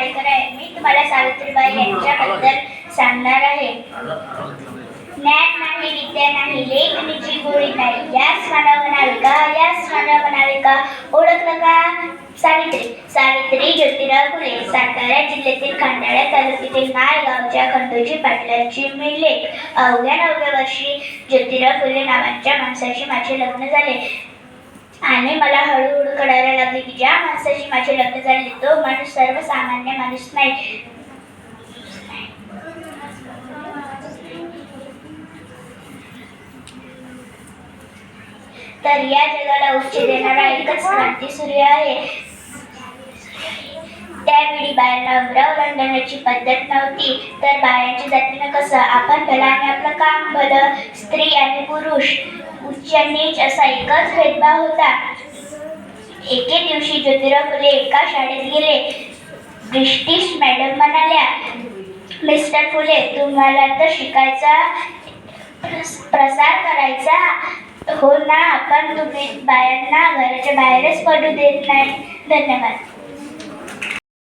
वाडेकर आहे मी तुम्हाला सावित्रीबाई यांच्याबद्दल सांगणार आहे. ज्ञान नाही विद्या नाही लेखनीची गोळी नाही. याच मानव म्हणावे का? याच मानव म्हणावे का? ओळखलं का? सावित्री. सावित्री ज्योतिराव फुले सातारा जिल्ह्यातील खंडाळा तालुक्यातील नाय गावच्या खंडोजी पाटलांची मी लेख अवघ्या नवव्या वर्षी ज्योतिराव फुले नावाच्या माणसाशी माझे लग्न झाले. आणि मला हळूहळू कळायला लागले की ज्या माणसाशी माझे लग्न झाले तो माणूस सर्वसामान्य माणूस नाही. तर या जगाला उच्च देणारा एकच क्रांती सूर्य आहे. पूर्वी बायांना उराव ओलांडण्याची पद्धत नव्हती तर बायांच्या जातीनं कसं आपण भलं आणि आपलं काम भलं स्त्री आणि पुरुष उच्च नीच असा एकच भेदभाव होता. एके दिवशी ज्योतिराव फुले एका शाळेत गेले. ब्रिटिश मॅडम म्हणाल्या मिस्टर फुले तुम्हाला तर शिकायचा प्रसार करायचा हो ना पण तुम्ही बायांना घराच्या बाहेरच पडू देत नाही. धन्यवाद.